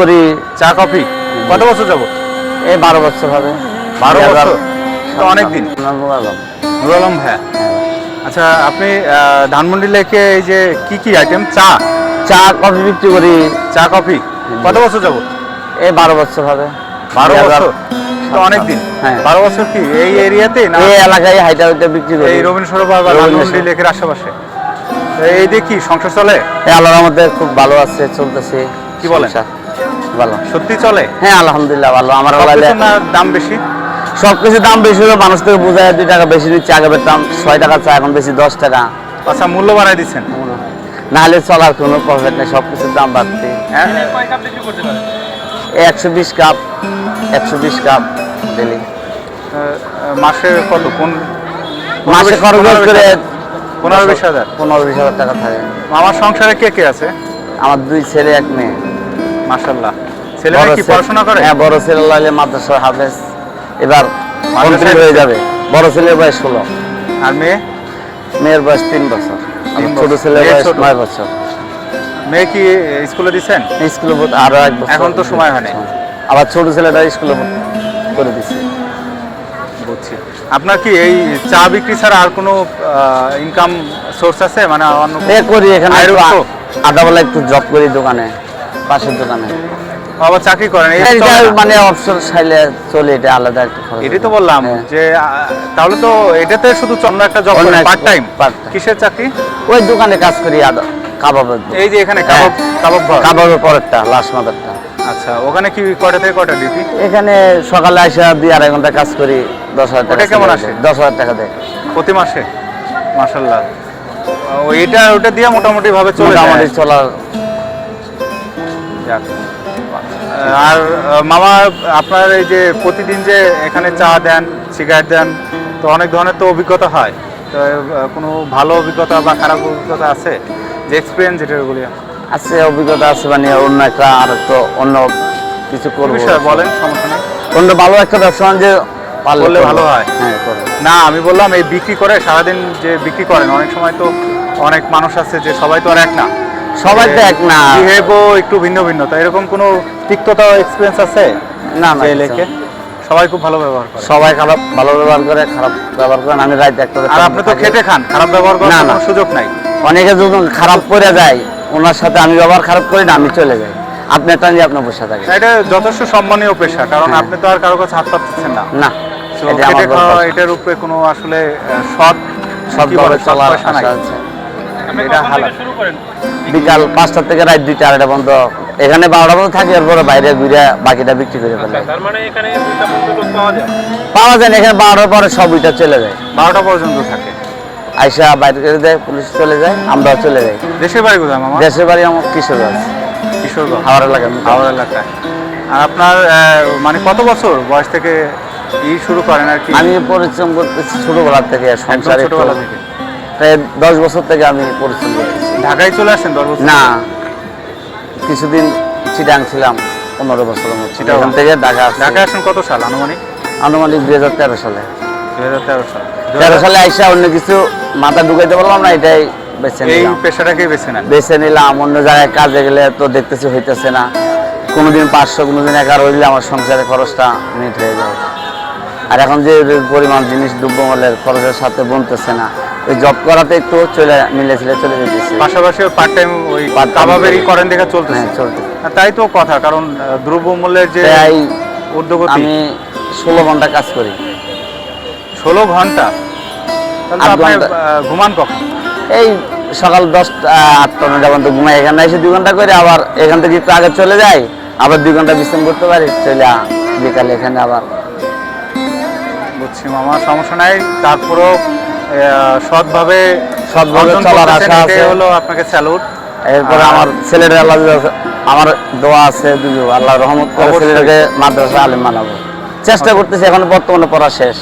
করি চা কফি? কত বছর যাব এই বারো বছর হবে। বারো বছর? অনেক দিন সাত আলম। নুর আলম ভাইয়া আচ্ছা আপনি ধানমন্ডি লেকে এই যে কি কি আইটেম চা? চা কফি বিক্রি করি। চা কফি? কত বছর যাব এই বারো বছর হবে। বারো বছর? অনেক দিন হ্যাঁ। বারো বছর কি এই এরিয়াতে না? এই এলাকায় হাইটা বিক্রি করি। এই রবীন্দ্র সরোবর বা ধানমন্ডি লেকের আশেপাশে। এই কি সংসার চলে? এই আল্লাহর মধ্যে খুব ভালো আছে চলতেছে। কি বলেন? ভালো। সত্যি চলে? হ্যাঁ আলহামদুলিল্লাহ ভালো। আমার বেলায় দাম বেশি? সবকিছু দাম বেশি হলে মানুষ থেকে বোঝায় দুই টাকা বেশি নিচ্ছে আগে পেতাম ছয় টাকা চা এখন বেশি দশ টাকা। আচ্ছা মূল্য বাড়াই দিচ্ছেন? না হলে চলার কোনো প্রফিট নেই সব কিছুর দাম বাড়ছে হ্যাঁ। একশো বিশ কাপ একশো বিশ কাপ ডেলি মাসে কত? কোন মাসে খরচ করে পনেরো বিশ হাজার? পনেরো বিশ হাজার টাকা থাকে। আমার সংসারে কে কে আছে? আমার দুই ছেলে এক মেয়ে। মাশাল্লাহ। ছেলেরা কি পড়াশোনা করে? হ্যাঁ বড় ছেলে লাইলে মাদ্রাসা হাফেজ। এবার কমপ্লিট হয়ে যাবে। বড় ছেলের বয়স ষোলো। আর মেয়ে? মেয়ের বয়স তিন বছর। ছোট ছেলের বয়স নয় বছর। মেয়ে কি স্কুলে দিচ্ছেন? স্কুলে আরও এক বছর। এখন তো সময় হয়নি। আবার ছোট ছেলেটা স্কুলে করে দিচ্ছে বুঝছি। আপনার কি এই চা বিক্রি ছাড়া আর কোনো ইনকাম সোর্স আছে? মানে অন্য করি এখানে আয়ের একটু উৎস? আ- আধাবেলা একটু জব করি দোকানে পাশের দোকানে। আবার চাকরি করেন এটা মানে অবসর চাইলে চলে এটা আলাদা একটু খরচ এটাই তো বললাম হ্যাঁ। যে তাহলে তো এটাতে শুধু অন্য একটা জব একটা পার্ট টাইম কিসের চাকরি? ওই দোকানে কাজ করি আদা কাবাবের এই যে এখানে কাবাব কাবাব ঘর। কাবাবের পরেরটা লাস্ট মাদারটা আচ্ছা ওখানে কি কয়টা থেকে কয়টা ডিউটি এখানে সকালে আসা দুই আড়াই ঘণ্টা কাজ করি দশ হাজার টাকা কেমন আসে? দশ হাজার টাকা দেয়। প্রতি মাসে? মাশাল্লাহ ও এটা ওটা দিয়ে মোটামুটি ভাবে চলে মোটামুটি চলার যাক। আর মামা আপনার এই যে প্রতিদিন যে এখানে চা দেন সিগারেট দেন তো অনেক ধরনের তো অভিজ্ঞতা হয়। তো কোনো ভালো অভিজ্ঞতা বা খারাপ অভিজ্ঞতা আছে? যে এক্সপিরিয়েন্স যেটা ওগুলি আছে অভিজ্ঞতা আছে মানে অন্য একটা আর তো অন্য কিছু করব। বিষয়ে বলেন সমস্যা নেই। অন্য ভালো একটা ব্যবসা যে পারলে করলে ভালো হয়। হ্যাঁ না আমি বললাম এই বিক্রি করে সারাদিন যে বিক্রি করেন অনেক সময় তো অনেক মানুষ আছে যে সবাই তো আর এক না। সবাই তো এক না। বিহেভও একটু ভিন্ন ভিন্ন। তো এরকম কোনো তিক্ততা এক্সপিরিয়েন্স আছে? না না লেকে সবাই খুব ভালো ব্যবহার করে। সবাই খারাপ ভালো ব্যবহার করে খারাপ ব্যবহার আমি রাত একটা আর আপনি তো খেটে খান খারাপ ব্যবহার করার কোনো। সুযোগ নাই। অনেকে যখন খারাপ করে যায় ওনার সাথে আমি ব্যবহার খারাপ করি না আমি চলে যাই। আপনি একটা নিয়ে আপনার বসে থাকে এটা যথেষ্ট সম্মানীয় পেশা কারণ হ্যাঁ। আপনি তো আর কারও কাছে হাত পাচ্ছেন না। না এটা। এটার উপরে কোনো আসলে সৎ সৎ চলার আশা আছে। এটা হালাল বিকাল পাঁচটা থেকে রাত দুইটা আড়াইটা পর্যন্ত। এখানে বারোটা পর্যন্ত থাকি এরপরে বাইরে ঘুরে বাকিটা বিক্রি করে ফেলে। তার মানে পাওয়া যায়? না এখানে বারোটার পরে সব উইটা চলে যায়। বারোটা পর্যন্ত থাকে। আইসা বাইরে করে দেয় পুলিশ চলে যায় আমরাও চলে যাই। দেশের বাড়ি কোথায় মামা? দেশের বাড়ি আমার কিশোরগঞ্জ। কিশোরগঞ্জ। হাওড়া এলাকার হাওড়া এলাকায়। আর আপনার মানে কত বছর বয়স থেকে ই শুরু করেন আর কি? আমি পরিশ্রম করতেছি ছোটবেলা থেকে সংসারে ছোটবেলা থেকে। প্রায় দশ বছর থেকে আমি পরিশ্রম করতেছি ঢাকায় চলে আসেন দশ বছর? না। কিছুদিন চিটাং ছিলাম পনেরো বছর মতো। এখান থেকে ঢাকা। ঢাকায় আসেন কত সাল আনুমানিক? আনুমানিক দুই হাজার তেরো সালে। দুই হাজার তেরো সাল। তেরো সালে আইসা অন্য কিছু মাথা ঢুকাইতে পারলাম না এটাই বেছে এই নিলাম। পেশাটাকেই বেছে না বেছে নিলাম অন্য জায়গায় কাজে গেলে তো দেখতেছি হইতেছে না। কোনোদিন পাঁচশো কোনোদিন এগারো হইলে আমার সংসারের খরচটা মিট হয়ে যায়। আর এখন যে পরিমাণ জিনিস দ্রব্যমূল্যের খরচের সাথে বনতেছে না ওই জব করাতে একটু চলে মিলে ছিলে চলে যেতেছে। পাশাপাশি পার্ট টাইম ওই কাবাবেরই করেন দেখে চলতেছে। হ্যাঁ চলতে তাই তো কথা কারণ দ্রব্যমূল্যের যে ঊর্ধ্বগতি। আমি ষোলো ঘণ্টা কাজ করি। ষোলো ঘণ্টা? ঘুমান কখন? এই সকাল দশটা আটটা নয়টা পর্যন্ত ঘুমাই এখানে এসে দুই ঘণ্টা করে আবার এখান থেকে একটু আগে চলে যাই আবার দুই ঘণ্টা বিশ্রাম করতে পারি চলে বিকালে এখানে আবার বুঝছি মামা। সমস্যা নাই তারপরেও সৎভাবে সৎভাবে চলার আশা আছে। হলো আপনাকে স্যালুট এরপরে আমার ছেলের আল্লাহ আমার দোয়া আছে দুজো। আল্লাহ রহমত করে। ছেলেটাকে মাদ্রাসা আলিম বানাবো। চেষ্টা করতেছি এখন বর্তমানে পড়া শেষ।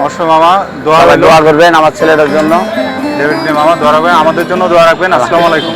অবশ্যই মামা। দোয়া দোয়া করবেন আমার ছেলেটার জন্য। মামা দোয়া রাখবেন। আমাদের জন্য দোয়া রাখবেন। আসসালামু আলাইকুম।